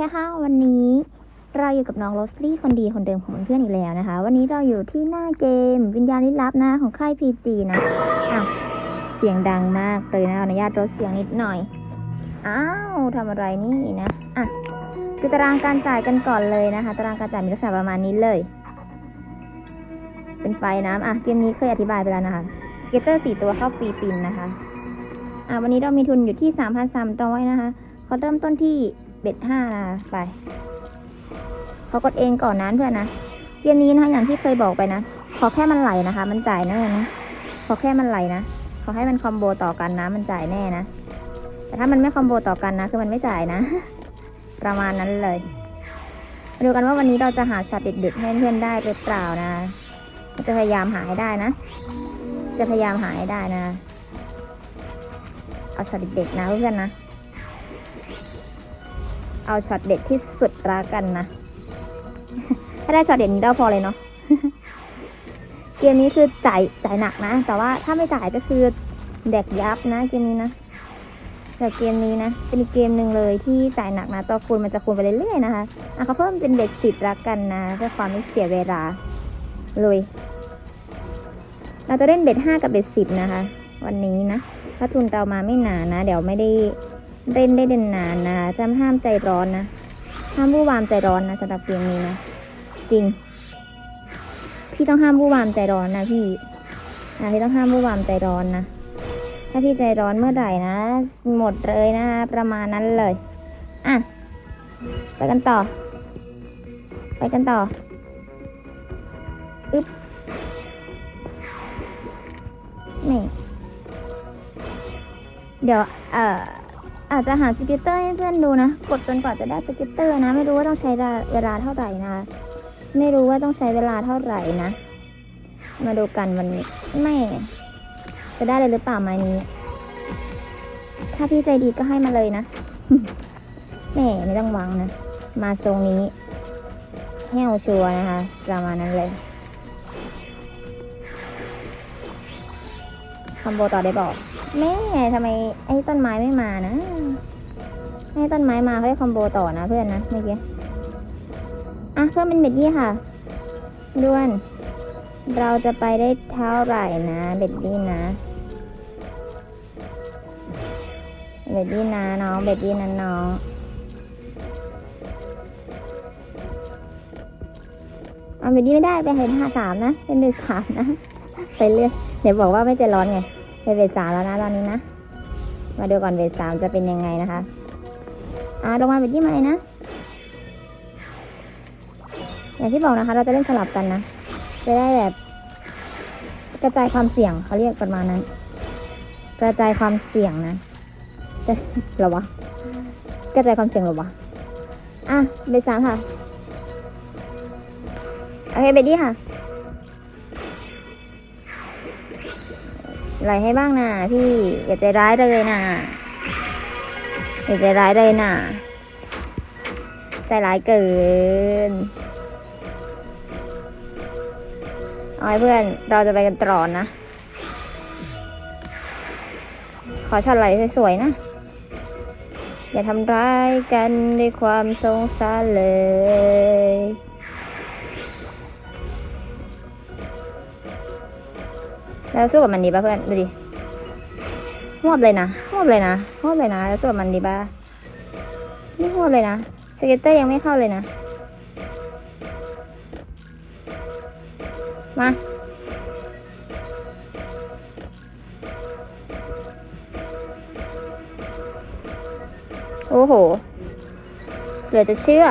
แค่ห้าวันนี้ เราอยู่กับน้องโรสลี่คนดีคนเดิมของเพื่อนอีกแล้วนะคะ วันนี้เราอยู่ที่หน้าเกม วิญญาณลี้ลับนะของค่าย PG นะอ้าวเสียงดังมากเลยนะออนุญาตลดเสียงนิดหน่อย อ้าวทำอะไรนี่นะอะคือตารางการจ่ายกันก่อนเลยนะคะ ตารางการจ่ายมีลักษณะประมาณนี้เลย เป็นไฟน้ำอะเกมนี้เคยอธิบายไปแล้วนะคะเกเตอร์สี่ตัวเข้าฟรีปินนะคะ อะวันนี้เรามีทุนอยู่ที่สามพันสามร้อยนะคะเขาเริ่มต้นที่ เบ็ดห้านะไปเขากดเองก่อนนั้นเพื่อนนะเกมนี้นะคะอย่างที่เคยบอกไปนะ ขอแค่มันไหลนะคะ มันจ่ายแน่นะ ขอแค่มันไหลนะขอให้มันคอมโบต่อกันนะ มันจ่ายแน่นะ แต่ถ้ามันไม่คอมโบต่อกันนะ คือมันไม่จ่ายนะ ประมาณนั้นเลยมาดูกันว่าวันนี้เราจะหาช็อตเด็ดๆให้เพื่อนได้หรือเปล่านะจะพยายามหาให้ได้นะ จะพยายามหาให้ได้นะ เอาช็อตเด็ดๆนะเพื่อนนะ เอาช็อตเด็ดที่สุดละกันนะ ถ้าได้ช็อตเด็ดนี้เราพอเลยเนาะ เกมนี้คือจ่ายจ่ายหนักนะ แต่ว่าถ้าไม่จ่ายก็คือแดกยับนะเกมนี้นะแต่เกมนี้นะ เป็นเกมหนึ่งเลยที่จ่ายหนักนะต่อคูณมันจะคูณไปเรื่อยๆนะคะ อะเขาเพิ่มเป็นเด็ดสิบละกันนะเพื่อความไม่เสียเวลาเลยเราจะเล่นเบ็ดห้ากับเบ็ดสิบนะคะ วันนี้นะถ้าทุนเรามาไม่นานนะ เดี๋ยวไม่ได้ เล่นได้เด่นนานนะจำห้ามใจร้อนนะ ห้ามวู่วามใจร้อนนะสำหรับเกมนี้นะ จริง พี่ต้องห้ามวู่วามใจร้อนนะพี่ อะพี่ต้องห้ามวู่วามใจร้อนนะ ถ้าพี่ใจร้อนเมื่อไหร่นะ หมดเลยนะคะประมาณนั้นเลย อะ ไปกันต่อ ไปกันต่อ อึ๊บ นี่ เดี๋ยว เอ่อ อาจจะหาสกิตเตอร์ให้เพื่อนดูนะ กดจนกว่าจะได้สกิตเตอร์นะ ไม่รู้ว่าต้องใช้เวลาเท่าไหร่นะ ไม่รู้ว่าต้องใช้เวลาเท่าไหร่นะ มาดูกันวันนี้ไม่ จะได้เลยหรือเปล่าไม้นี้ ถ้าพี่ใจดีก็ให้มาเลยนะแม่ไม่ต้องหวังนะ มาตรงนี้แห้วชัวร์นะคะ ประมาณนั้นเลยคอมโบต่อได้บอก แม่ทำไมไอ้ต้นไม้ไม่มานะให้ต้นไม้มาเขาได้คอมโบต่อนะเพื่อนนะเมื่อกี้อะเพื่อนเป็นเบ็ดดี้ค่ะด้วน เราจะไปได้เท่าไหร่นะเบ็ดดี้นะเบ็ดดี้นะน้องเบ็ดดี้นะน้องเอาเบ็ดดี้ไม่ได้ไปเห็นห้าสามนะเป็นเบ็ดสามนะไปเรื่อยเดี๋ยวบอกว่าไม่ใจร้อนไง ไปเบ็ดสามแล้วนะตอนนี้นะ มาดูก่อนเบ็ดสามจะเป็นยังไงนะคะ อ่าลงมาเบ็ดดี้มาเลยนะ อย่างที่บอกนะคะ เราจะเล่นสลับกันนะ จะได้แบบ กระจายความเสี่ยงเขาเรียกประมาณนั้น กระจายความเสี่ยงนะ จะหรอวะ กระจายความเสี่ยงหรอวะ อะเบสสามค่ะ โอเคเบดี้ค่ะะไหลให้บ้างนะพี่อย่าใจร้ายเลยนะอย่าใจร้ายเลยนะใจร้ายเกินเอาไว้เพื่อนเราจะไปกันต่อนะ ขอช็อตไหลสวยๆนะ อย่าทำร้ายกันด้วยความสงสารเลย แล้วสู้กับมันดีป่ะเพื่อนดูดิหวบเลยนะหวบเลยนะหวบเลยนะ แล้วสู้กับมันดีป่ะนี่หวบเลยนะสเก็ตเตอร์ยังไม่เข้าเลยนะ มาโอ้โห เหลือจะเชื่อ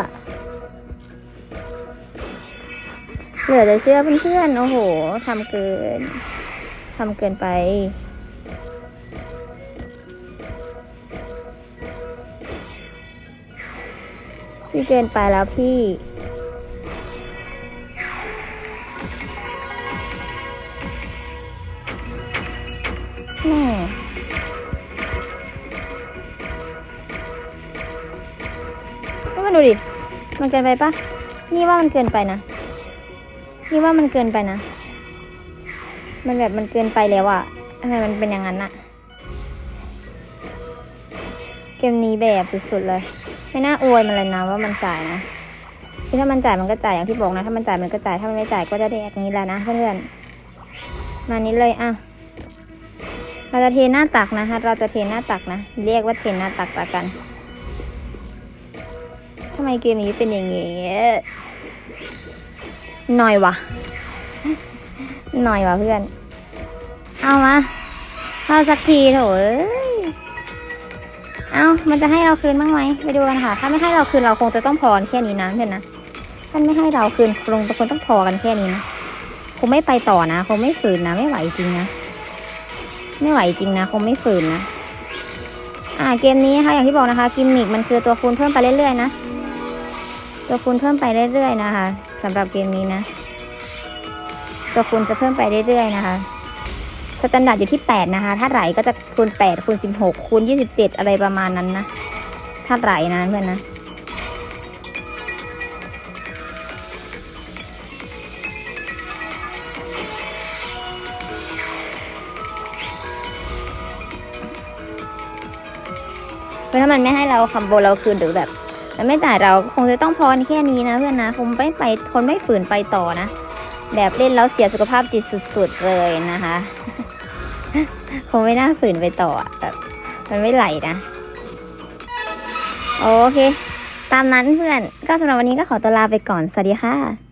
เหลือจะเชื่อเพื่อนๆ โอ้โห ทำเกิน ทำเกินไปพี่เกินไปแล้วพี่แม่ก็มาดูดิ มันเกินไปปะนี่ว่ามันเกินไปนะ นี่ว่ามันเกินไปนะ มันแบบมันเกินไปแล้วอะทำไมมันเป็นอย่างนั้นอะเกมนี้แบบสุดๆเลย ไม่น่าอวยมันเลยนะว่ามันจ่ายนะคือถ้ามันจ่ายมันก็จ่ายอย่างที่บอกนะ ถ้ามันจ่ายมันก็จ่าย ถ้ามันไม่จ่ายก็จะแดกนี้แหละนะเพื่อนๆ มานี้เลยอะ เราจะเทหน้าตักนะคะ เราจะเทหน้าตักนะ เรียกว่าเทหน้าตักละกันทำไมเกมนี้เป็นอย่างงี้หน่อยวะ หน่อยว่ะเพื่อน เอามาเอาสักทีโถเอ้ยเอามันจะให้เราคืนบ้างไหมไปดูกันค่ะ ถ้าไม่ให้เราคืนเราคงจะต้องพอแค่นี้นะเพื่อนนะถ้าไม่ให้เราคืนคงควรต้องพอกันแค่นี้นะคงไม่ไปต่อนะคงไม่ฝืนนะไม่ไหวจริงนะไม่ไหวจริงนะคงไม่ฝืนนะอ่าเกมนี้ค่ะอย่างที่บอกนะคะ กิมมิกมันคือตัวคูณเพิ่มไปเรื่อยๆนะตัวคูณเพิ่มไปเรื่อยๆนะคะสำหรับเกมนี้นะ ตัวคูณจะเพิ่มไปเรื่อยๆนะคะสแตนดาร์ดอยู่ที่แปดนะคะ ถ้าไหลก็จะคูณแปดคูณสิบหกคูณยี่สิบเจ็ดอะไรประมาณนั้นนะ ถ้าไหลนะเพื่อนนะ เพราะถ้ามันไม่ให้เราคอมโบเราคืนหรือแบบ มันไม่จ่ายเราคงจะต้องพอแค่นี้นะเพื่อนนะ คงไม่ไปคนไม่ฝืนไปต่อนะ แบบเล่นแล้วเสียสุขภาพจิตสุดๆเลยนะคะ คงไม่น่าฝืนไปต่อแบบมันไม่ไหลนะ โอเค ตามนั้นเพื่อน ก็สำหรับวันนี้ก็ขอตัวลาไปก่อน สวัสดีค่ะ